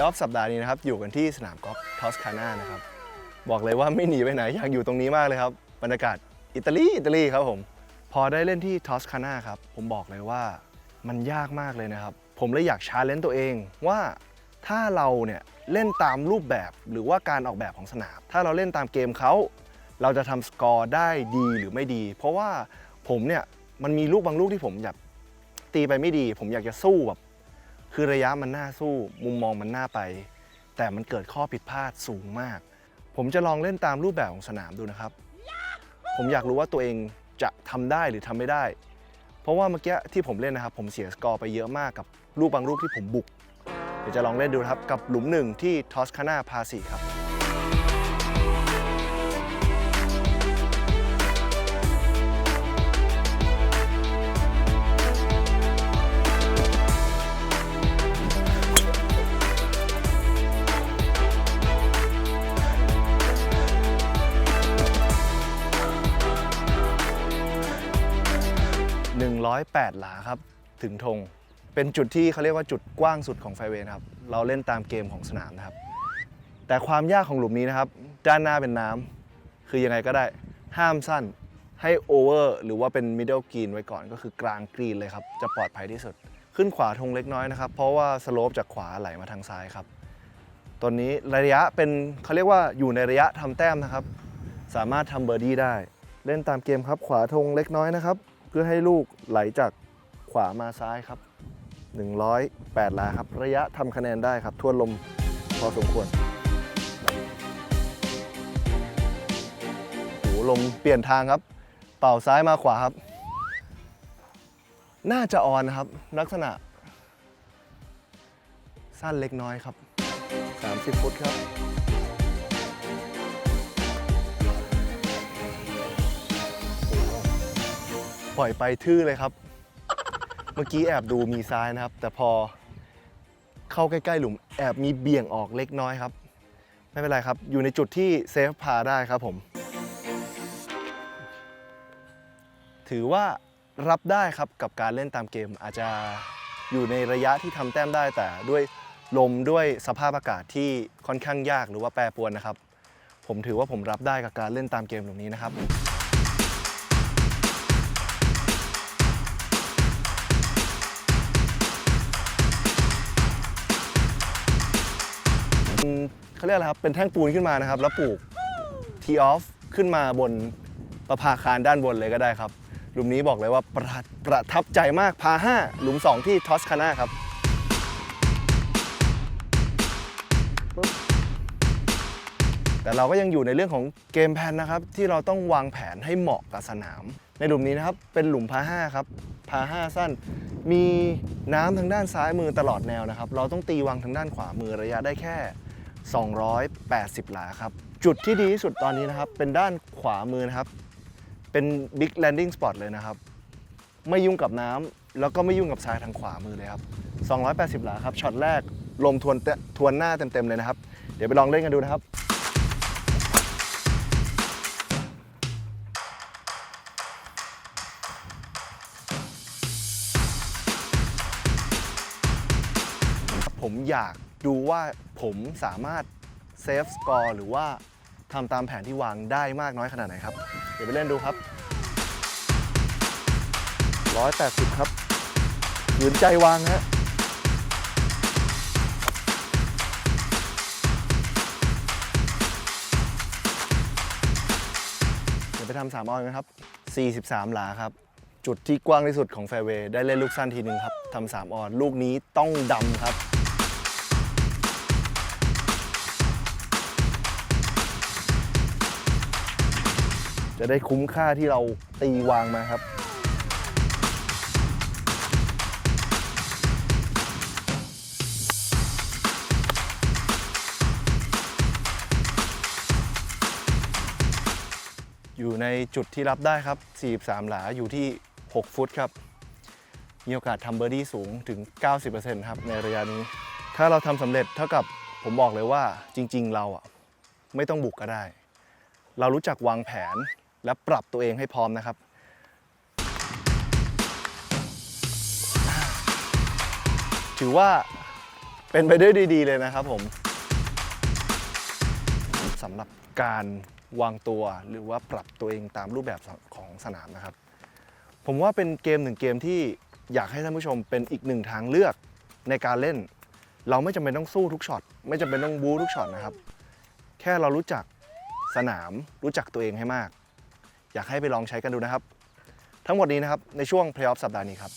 ย์ออฟสัปดาห์นี้นะครับ อยู่กันที่สนามกอล์ฟทอสคาน่านะครับ บอกเลยว่าไม่หนีไปไหน อยากอยู่ตรงนี้มากเลยครับ บรรยากาศอิตาลี อิตาลีครับผม พอได้เล่นที่ทอสคาน่าครับ ผมบอกเลยว่ามันยากมากเลยนะครับ ผมเลยอยากชาเลนจ์ตัวเองว่าถ้าเราเนี่ยเล่นตามรูปแบบหรือว่าการออกแบบของสนาม ถ้าเราเล่นตามเกมเขาเราจะทำสกอร์ได้ดีหรือไม่ดี เพราะว่าผมเนี่ยมันมีลูกบางลูกที่ผมอยากตีไปไม่ดี ผมอยากจะสู้แบบ คือระยะมันน่าสู้มุมมองมันน่าไป แต่มันเกิดข้อผิดพลาดสูงมาก ผมจะลองเล่นตามรูปแบบของสนามดูนะครับ ผมอยากรู้ว่าตัวเองจะทำได้หรือทำไม่ได้ เพราะว่าเมื่อกี้ที่ผมเล่นนะครับ ผมเสียสกอร์ไปเยอะมากกับลูกบางลูกที่ผมบุก เดี๋ยวจะลองเล่นดูครับกับหลุมหนึ่งที่ทอสคาน่าพาสีครับ 108 หลาครับ ถึงธง เป็นจุดที่เขาเรียกว่าจุดกว้างสุดของไฟเวย์นะครับ เราเล่นตามเกมของสนามนะครับ แต่ความยากของหลุมนี้นะครับ ด้านหน้าเป็นน้ำคือยังไงก็ได้ ห้ามสั้น ให้โอเวอร์หรือว่าเป็นมิดเดิลกรีนไว้ก่อน ก็คือกลางกรีนเลยครับ จะปลอดภัยที่สุด ขึ้นขวาธงเล็กน้อยนะครับ เพราะว่าสโลปจากขวาไหลมาทางซ้ายครับตอนนี้ระยะเป็นเขาเรียกว่าอยู่ในระยะทำแต้มนะครับ สามารถทำเบอร์ดี้ได้ เล่นตามเกมครับ ขวาธงเล็กน้อยนะครับ เพื่อให้ลูกไหลจากขวามาซ้ายครับ 108ลาครับ ระยะทำคะแนนได้ครับทวนลมพอสมควรโหลมเปลี่ยนทางครับ เป่าซ้ายมาขวาครับ น่าจะออนนะครับ ลักษณะ สั้นเล็กน้อยครับ 30 ฟุตครับ ล่อยไปทื่อเลยครับ เมื่อกี้แอบดูมีซ้ายนะครับ แต่พอเข้าใกล้ๆหลุมแอบมีเบี่ยงออกเล็กน้อยครับ ไม่เป็นไรครับ อยู่ในจุดที่เซฟพาได้ครับผม ถือว่ารับได้ครับกับการเล่นตามเกมอาจจะอยู่ในระยะที่ทำแต้มได้แต่ด้วยลมด้วยสภาพอากาศที่ค่อนข้างยากหรือว่าแปรปรวนนะครับ ผมถือว่าผมรับได้กับการเล่นตามเกมตรงนี้นะครับ เขาเรียกอะไรครับ เป็นแท่งปูนขึ้นมานะครับ แล้วปลูกทีออฟขึ้นมาบนประภาคารด้านบนเลยก็ได้ครับ หลุมนี้บอกเลยว่าประทับประทับใจมากพา5หลุม 2 ที่ทอสคาน่าครับแต่เราก็ยังอยู่ในเรื่องของเกมแพนนะครับ ที่เราต้องวางแผนให้เหมาะกับสนาม ในหลุมนี้นะครับ เป็นหลุมพา5ครับพา5สั้น มีน้ำทางด้านซ้ายมือตลอดแนวนะครับ เราต้องตีวางทางด้านขวามือระยะได้แค่ 280 หลาครับ จุดที่ดีที่สุดตอนนี้นะครับ เป็นด้านขวามือนะครับ เป็น Big Landing Spot เลยนะครับ ไม่ยุ่งกับน้ำแล้วก็ไม่ยุ่งกับทรายทางขวามือเลยครับ 280 หลาครับช็อตแรกลมทวนเตทวนหน้าเต็มๆเลยนะครับ เดี๋ยวไปลองเล่นกันดูนะครับผมอยาก ดูว่าผมสามารถเซฟสกอร์หรือว่าทำตามแผนที่วางได้มากน้อยขนาดไหนครับ เดี๋ยวไปเล่นดูครับ 180 ครับขืนใจวางฮะเดี๋ยวไปทำสามออนกันครับ 43 หลาครับ จุดที่กว้างที่สุดของแฟร์เวย์ได้เล่นลูกสั้นทีหนึ่งครับทำสามออน ลูกนี้ต้องดำครับ จะได้คุ้มค่าที่เราตีวางมาครับอยู่ในจุดที่รับได้ครับ 43 หลาอยู่ที่ 6 ฟุตครับ มีโอกาสทำเบอร์ดี้สูงถึง 90%ครับในระยะนี้ ถ้าเราทำสำเร็จเท่ากับผมบอกเลยว่าจริง ๆ เราอะไม่ต้องบุกก็ได้ เรารู้จักวางแผน และปรับตัวเองให้พร้อมนะครับถือว่าเป็นไปด้วยดีๆเลยนะครับผมสำหรับการวางตัวหรือว่าปรับตัวเองตามรูปแบบของสนามนะครับ ผมว่าเป็นเกมหนึ่งเกมที่อยากให้ท่านผู้ชมเป็นอีกหนึ่งทางเลือกในการเล่น เราไม่จำเป็นต้องสู้ทุกช็อตไม่จำเป็นต้องบู๊ทุกช็อตนะครับ แค่เรารู้จักสนามรู้จักตัวเองให้มาก อยากให้ไปลองใช้กันดูนะครับ ทั้งหมดนี้นะครับในช่วงเพลย์ออฟสัปดาห์นี้ครับ